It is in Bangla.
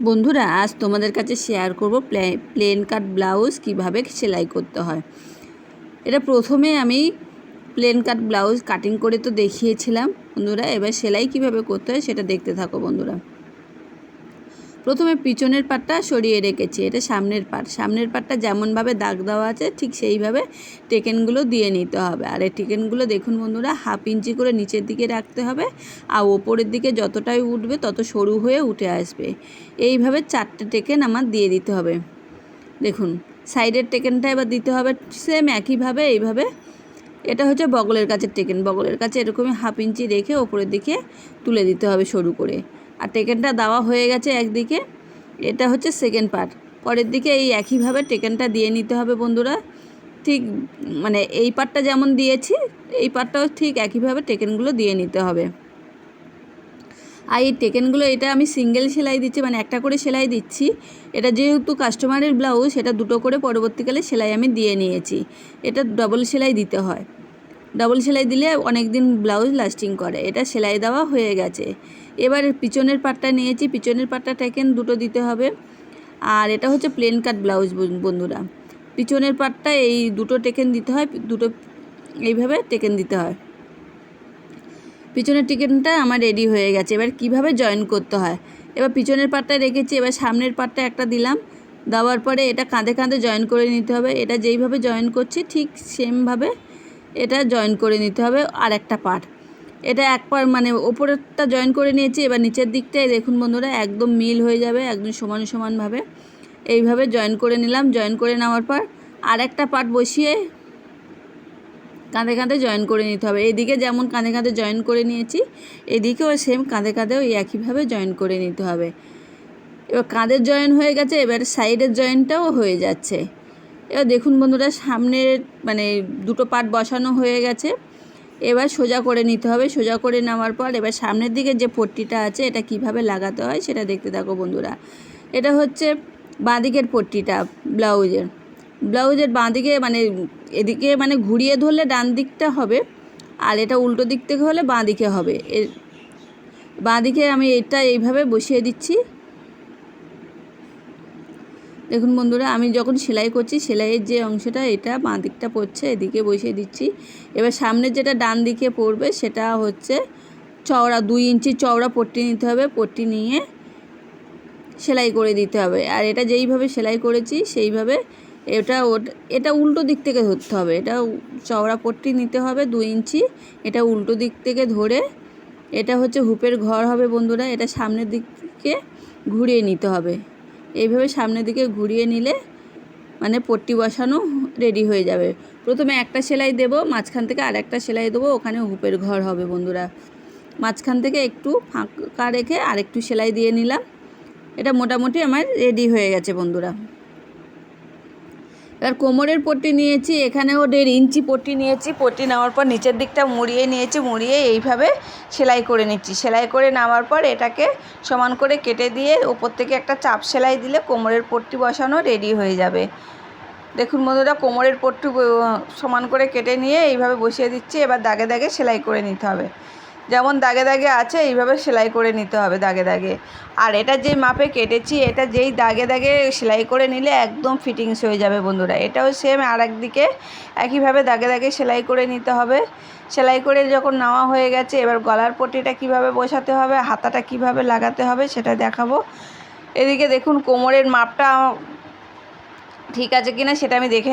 বন্ধুরা, আজ তোমাদের কাছে শেয়ার করব প্লেন কাট ব্লাউজ কীভাবে সেলাই করতে হয়। এটা প্রথমে আমি প্লেন কাট ব্লাউজ কাটিং করে তো দেখিয়েছিলাম। বন্ধুরা, এবার সেলাই কীভাবে করতে হয় সেটা দেখতে থাকো বন্ধুরা। প্রথমে পিছনের পাটটা সরিয়ে রেখেছি, এটা সামনের পাট। সামনের পাটটা যেমনভাবে দাগ দেওয়া আছে, ঠিক সেইভাবে টেকেনগুলো দিয়ে নিতে হবে। আর এই টেকেনগুলো দেখুন বন্ধুরা, হাফ ইঞ্চি করে নিচের দিকে রাখতে হবে আর ওপরের দিকে যতটাই উঠবে তত সরু হয়ে উঠে আসবে। এইভাবে চারটে টেকেন আমার দিয়ে দিতে হবে। দেখুন, সাইডের টেকেনটা এবার দিতে হবে সেম একইভাবে, এইভাবে। এটা হচ্ছে বগলের কাছের টেকেন। বগলের কাছে এরকমই হাফ ইঞ্চি রেখে ওপরের দিকে তুলে দিতে হবে সরু করে। আর টেকেনটা দেওয়া হয়ে গেছে একদিকে, এটা হচ্ছে সেকেন্ড পার্ট পরের দিকে এই একইভাবে টেকেনটা দিয়ে নিতে হবে বন্ধুরা। ঠিক মানে এই পার্টটা যেমন দিয়েছি, এই পার্টটাও ঠিক একইভাবে টেকেনগুলো দিয়ে নিতে হবে। আর এই টেকেনগুলো এটা আমি সিঙ্গেল সেলাই দিচ্ছি মানে একটা করে সেলাই দিচ্ছি। এটা যেহেতু কাস্টমারের ব্লাউজ সেটা দুটো করে পরবর্তীকালে সেলাই আমি দিয়ে নিয়েছি। এটা ডবল সেলাই দিতে হয়। ডবল সেলাই দিলে অনেক দিন ব্লাউজ লাস্টিং করে। এটা সেলাই দেওয়া হয়ে গেছে। এবার পিছনের পাটটা নিয়েছি, পিছনের পাটটা টেকেন দুটো দিতে হবে। আর এটা হচ্ছে প্লেন কাট ব্লাউজ বন্ধুরা। পিছনের পাটটা এই দুটো টেকেন দিতে হয়, দুটো এইভাবে টেকেন দিতে হয়। পিছনের টিকেনটা আমার রেডি হয়ে গেছে। এবার কীভাবে জয়েন করতে হয়? এবার পিছনের পাটটা রেখেছি, এবার সামনের পাটটা একটা দিলাম। দেওয়ার পরে এটা কাঁধে কাঁধে জয়েন করে নিতে হবে। এটা যেইভাবে জয়েন করছি, ঠিক সেমভাবে এটা জয়েন করে নিতে হবে আর একটা পার্ট এটা এক পার মানে ওপরেরটা জয়েন করে নিয়েছি, এবার নিচের দিকটায় দেখুন বন্ধুরা, একদম মিল হয়ে যাবে, একদম সমান সমানভাবে। এইভাবে জয়েন করে নিলাম জয়েন করে নেওয়ার পর আর একটা পার্ট বসিয়ে কাঁধে কাঁধে জয়েন করে নিতে হবে। এদিকে যেমন কাঁধে কাঁধে জয়েন করে নিয়েছি এদিকেও সেম কাঁধে কাঁধে ওই একইভাবে জয়েন করে নিতে হবে। এবার কাঁধের জয়েন হয়ে গেছে, এবার সাইডের জয়েনটাও হয়ে যাচ্ছে। এবার দেখুন বন্ধুরা, সামনের মানে দুটো পার্ট বসানো হয়ে গেছে। এবার সোজা করে নিতে হবে। সোজা করে নেওয়ার পর এবার সামনের দিকে যে পট্টিটা আছে, এটা কীভাবে লাগাতে হয় সেটা দেখতে থাকো বন্ধুরা। এটা হচ্ছে বাঁদিকের পট্টিটা, ব্লাউজের। ব্লাউজের বাঁদিকে মানে এদিকে মানে ঘুরিয়ে ধরলে ডান দিকটা হবে আর এটা উল্টো দিক থেকে হলে বাঁদিকে হবে। এর বাঁদিকে আমি এটা এইভাবে বসিয়ে দিচ্ছি। দেখুন বন্ধুরা, আমি যখন সেলাই করছি, সেলাইয়ের যে অংশটা, এটা বাঁ দিকটা পড়ছে, এদিকে বসিয়ে দিচ্ছি। এবার সামনের যেটা ডান দিকে পড়বে, সেটা হচ্ছে চওড়া, দুই ইঞ্চি চওড়া পট্টি নিতে হবে। পট্টি নিয়ে সেলাই করে দিতে হবে। আর এটা যেইভাবে সেলাই করেছি, সেইভাবে এটা এটা উল্টো দিক থেকে ধরতে হবে। এটা চওড়া পট্টি নিতে হবে, দুই ইঞ্চি। এটা উল্টো দিক থেকে ধরে, এটা হচ্ছে হুপের ঘর হবে বন্ধুরা, এটা সামনের দিকে ঘুরিয়ে নিতে হবে। এইভাবে সামনের দিকে ঘুরিয়ে নিলে মানে পট্টি বসানো রেডি হয়ে যাবে। প্রথমে একটা সেলাই দেব, মাঝখান থেকে আর একটা সেলাই দেবো, ওখানে হুপের ঘর হবে বন্ধুরা। মাঝখান থেকে একটু ফাঁকা রেখে আরেকটু সেলাই দিয়ে নিলাম। এটা মোটামুটি আমার রেডি হয়ে গেছে বন্ধুরা। এবার কোমরের পট্টি নিয়েছি, এখানেও দেড় ইঞ্চি পট্টি নিয়েছি, পট্টি নেওয়ার পর নিচের দিকটা মুড়িয়ে নিয়েছি, মুড়িয়ে এইভাবে সেলাই করে নিচ্ছি। সেলাই করে নেওয়ার পর এটাকে সমান করে কেটে দিয়ে ওপর থেকে একটা চাপ সেলাই দিলে কোমরের পট্টি বসানো রেডি হয়ে যাবে। দেখুন বন্ধুরা, কোমরের পট্টু সমান করে কেটে নিয়ে এইভাবে বসিয়ে দিচ্ছি, এবার দাগে দাগে সেলাই করে নিতে হবে। যেমন দাগে দাগে আছে, এইভাবে সেলাই করে নিতে হবে দাগে দাগে। আর এটা যেই মাপে কেটেছি, এটা যেই দাগে দাগে সেলাই করে নিলে একদম ফিটিংস হয়ে যাবে বন্ধুরা। এটাও সেম আর একদিকে একইভাবে দাগে দাগে সেলাই করে নিতে হবে। সেলাই করে যখন নেওয়া হয়ে গেছে, এবার গলার পট্টিটা কীভাবে বসাতে হবে, হাতাটা কীভাবে লাগাতে হবে সেটা দেখাবো। এদিকে দেখুন কোমরের মাপটা ঠিক আছে কিনা সেটা আমি দেখে